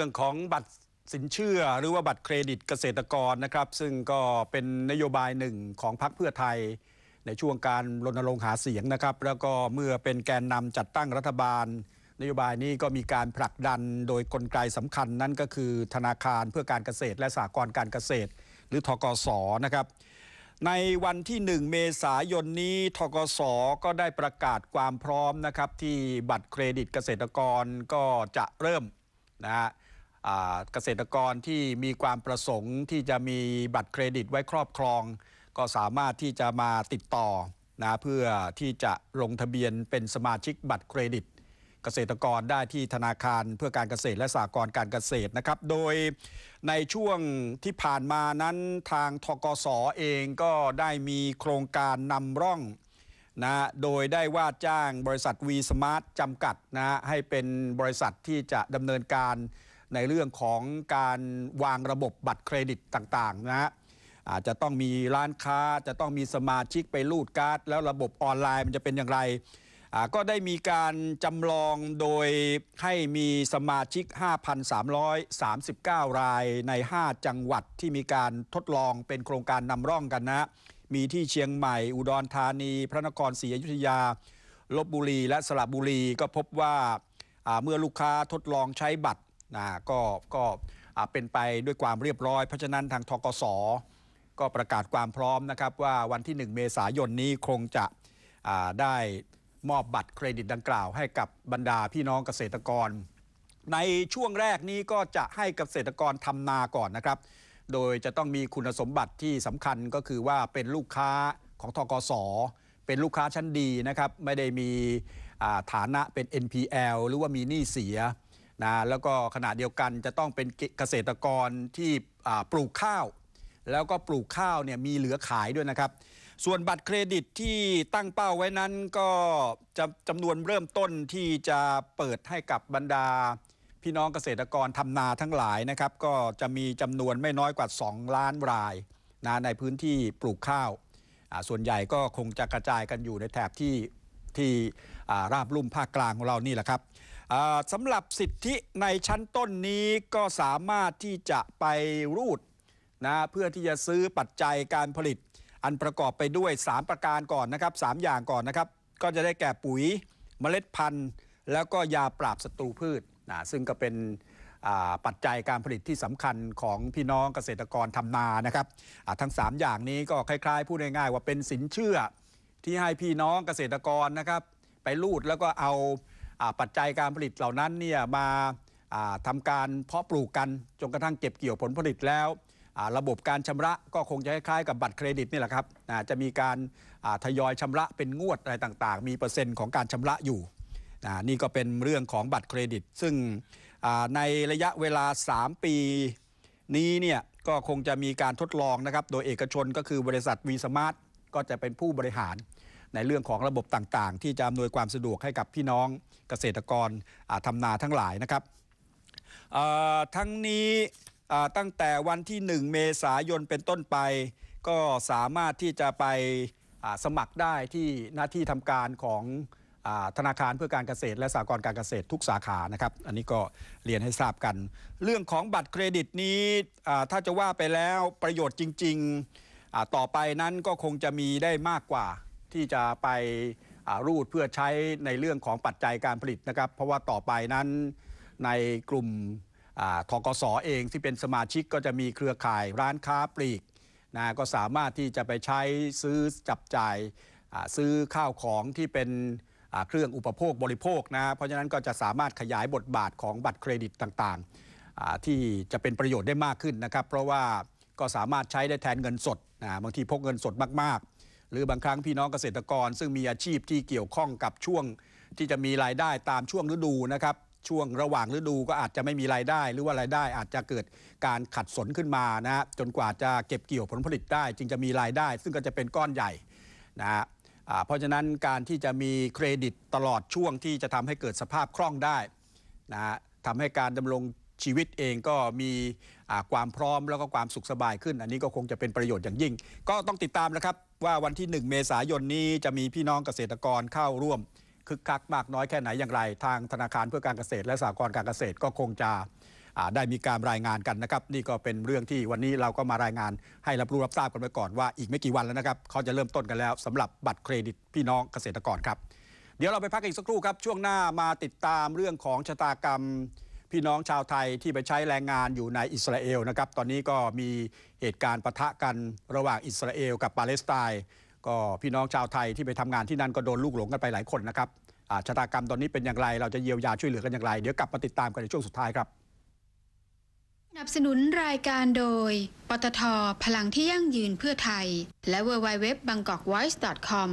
รื่องของบัตรสินเชื่อหรือว่าบัตรเครดิตเกษตรกรนะครับ ซึ่งก็เป็นนโยบายหนึ่งของพรรคเพื่อไทย ในช่วงการรณรงค์หาเสียงนะครับ แล้วก็เมื่อเป็นแกนนำจัดตั้งรัฐบาล นโยบายนี้ก็มีการผลักดันโดยกลไกสำคัญนั่นก็คือธนาคารเพื่อการเกษตร และสหกรณ์การเกษตร หรือทกสนะครับในวันที่ 1 เมษายนนี้ทกสก็ได้ประกาศความพร้อมนะครับ ที่บัตรเครดิตเกษตรกรก็จะเริ่มนะฮะ เกษตรกรที่มีความประสงค์ที่จะมีบัตรเครดิตไว้ครอบครอง ก็สามารถที่จะมาติดต่อนะเพื่อที่จะลงทะเบียนเป็นสมาชิกบัตรเครดิต เกษตรกรได้ที่ธนาคารเพื่อการเกษตรและสหกรณ์การเกษตรนะครับ โดยในช่วงที่ผ่านมานั้นทางทกสเองก็ได้มีโครงการนำร่องนะโดยได้ว่าจ้างบริษัท V Smart จำกัดนะให้เป็นบริษัทที่จะดำเนินการ ในเรื่องของการวางระบบบัตรเครดิตต่างๆนะฮะอาจจะต้องมีร้านค้าจะต้องมีสมาชิกไปรูดการ์ด แล้วระบบออนไลน์มันจะเป็นอย่างไร ก็ได้มีการจำลองโดยให้มีสมาชิก 5,339 รายใน 5 จังหวัดที่มีการทดลองเป็นโครงการนำร่องกันนะ มีที่เชียงใหม่ อุดรธานี พระนครศรีอยุธยาลบบุรีและสระบุรีก็พบว่าเมื่อลูกค้าทดลองใช้บัตร นะก็ก็เป็นไปด้วยความเรียบร้อย เพราะฉะนั้นทางทกสก็ประกาศความพร้อมนะครับว่าวันที่ 1 เมษายนนี้คงจะได้มอบบัตรเครดิตดังกล่าว ให้กับบรรดาพี่น้องเกษตรกร ในช่วงแรกนี้ก็จะให้เกษตรกรทำนาก่อนนะครับ โดยจะต้องมีคุณสมบัติที่สำคัญก็คือว่าเป็นลูกค้าของทกสเป็นลูกค้าชั้นดีนะครับ ไม่ได้มีฐานะเป็น NPL หรือว่ามีหนี้เสีย นะแล้วก็ขณะเดียวกันจะต้องเป็นเกษตรกรที่ปลูกข้าว แล้วก็ปลูกข้าวเนี่ยมีเหลือขายด้วยนะครับ ส่วนบัตรเครดิตที่ตั้งเป้าไว้นั้นก็จะจำนวนเริ่มต้นที่จะเปิดให้กับบรรดา พี่น้องเกษตรกรทำนาทั้งหลายนะครับ ก็จะมีจำนวนไม่น้อยกว่า 2 ล้านรายนะในพื้นที่ปลูกข้าว ส่วนใหญ่ก็คงจะกระจายกันอยู่ในแถบที่ที่ราบลุ่มภาคกลางของเรานี่แหละครับ สำหรับสิทธิในชั้นต้นนี้ก็สามารถที่จะไปรูดนะเพื่อที่จะซื้อปัจจัยการผลิต อันประกอบไปด้วย 3 ประการก่อนนะครับ 3 อย่างก่อนนะครับ ก็จะได้แก่ปุ๋ยเมล็ดพันธุ์ แล้วก็ยาปราบศัตรูพืชนะซึ่งก็เป็นปัจจัยการผลิตที่สำคัญของพี่น้องเกษตรกรทำนานะครับทั้ง 3 อย่างนี้ก็คล้ายๆพูดง่ายๆว่าเป็นสินเชื่อที่ให้พี่น้องเกษตรกรนะครับ ไปรูดแล้วก็เอา ปัจจัยการผลิตเหล่านั้นเนี่ยมาอ่าทำการเพาะปลูกกันจนกระทั่งเก็บเกี่ยวผลผลิตแล้ว ระบบการชำระก็คงจะคล้ายๆกับบัตรเครดิตนี่แหละครับจะมีการทยอยชำระเป็นงวดอะไรต่างๆ มีเปอร์เซ็นต์ของการชำระอยู่นี่ก็เป็นเรื่องของบัตรเครดิต ซึ่งในระยะเวลา 3 ปีนี้เนี่ยก็คงจะมีการทดลองนะครับ โดยเอกชนก็คือบริษัทวีสมาร์ทก็จะเป็นผู้บริหาร ในเรื่องของระบบต่างๆ ที่จะอำนวยความสะดวกให้กับพี่น้องเกษตรกรอ่าทำนาทั้งหลายนะครับทั้งนี้ตั้งแต่วันที่ 1 เมษายนเป็นต้นไป ก็สามารถที่จะไปสมัครได้ที่หน้าที่ทำการของธนาคารเพื่อการเกษตรและสหกรณ์การเกษตรทุกสาขานะครับ อันนี้ก็เรียนให้ทราบกัน เรื่องของบัตรเครดิตนี้ถ้าจะว่าไปแล้วประโยชน์จริง ๆ ต่อไปนั้นก็คงจะมีได้มากกว่า ที่จะไปรูดเพื่อใช้ในเรื่องของปัจจัยการผลิตนะครับ เพราะว่าต่อไปนั้นในกลุ่มอ่าทกสเองที่เป็นสมาชิกก็จะมีเครือข่ายร้านค้าปลีกนะก็สามารถที่จะไปใช้ซื้อจับจ่ายซื้อข้าวของที่เป็นเครื่องอุปโภคบริโภคนะเพราะฉะนั้นก็จะสามารถขยายบทบาทของบัตรเครดิตต่างๆ ที่จะเป็นประโยชน์ได้มากขึ้นนะครับ เพราะว่าก็สามารถใช้ได้แทนเงินสดนะบางทีพกเงินสดมาก หรือบางครั้งพี่น้องเกษตรกร ซึ่งมีอาชีพที่เกี่ยวข้องกับช่วงที่จะมีรายได้ตามช่วงฤดูนะครับช่วงระหว่างฤดูก็อาจจะไม่มีรายได้ หรือว่ารายได้อาจจะเกิดการขัดสนขึ้นมานะจนกว่าจะเก็บเกี่ยวผลผลิตได้ จึงจะมีรายได้ ซึ่งก็จะเป็นก้อนใหญ่นะฮะเพราะฉะนั้นการที่จะมีเครดิตตลอดช่วงที่จะทำให้เกิดสภาพคล่องได้นะฮะทำให้การดำรงชีวิตเองก็มี ความพร้อมแล้วก็ความสุขสบายขึ้น อันนี้ก็คงจะเป็นประโยชน์อย่างยิ่ง ก็ต้องติดตามนะครับว่าวันที่ 1 เมษายนนี้จะมีพี่น้องเกษตรกรเข้าร่วมคึกคักมากน้อยแค่ไหนอย่างไร ทางธนาคารเพื่อการเกษตรและสหกรณ์การเกษตรก็คงจะได้มีการรายงานกันนะครับ นี่ก็เป็นเรื่องที่วันนี้เราก็มารายงานให้รับรู้รับทราบกันไปก่อนว่าอีกไม่กี่วันแล้วนะครับเขาจะเริ่มต้นกันแล้วสำหรับบัตรเครดิตพี่น้องเกษตรกรครับ เดี๋ยวเราไปพักอีกสักครู่ครับช่วงหน้ามาติดตามเรื่องของชะตากรรม พี่น้องชาวไทยที่ไปใช้แรงงานอยู่ในอิสราเอลนะครับ ตอนนี้ก็มีเหตุการณ์ปะทะกันระหว่างอิสราเอลกับปาเลสไตน์ก็พี่น้องชาวไทยที่ไปทำงานที่นั่นก็โดนลูกหลงกันไปหลายคนนะครับอาชะตากรรมตอนนี้เป็นอย่างไร เราจะเยียวยาช่วยเหลือกันอย่างไร เดี๋ยวกลับมาติดตามกันในช่วงสุดท้ายครับสนับสนุนรายการโดย ปตท พลังที่ยั่งยืนเพื่อไทย และ w w w b a n g k o k v o i c e c o m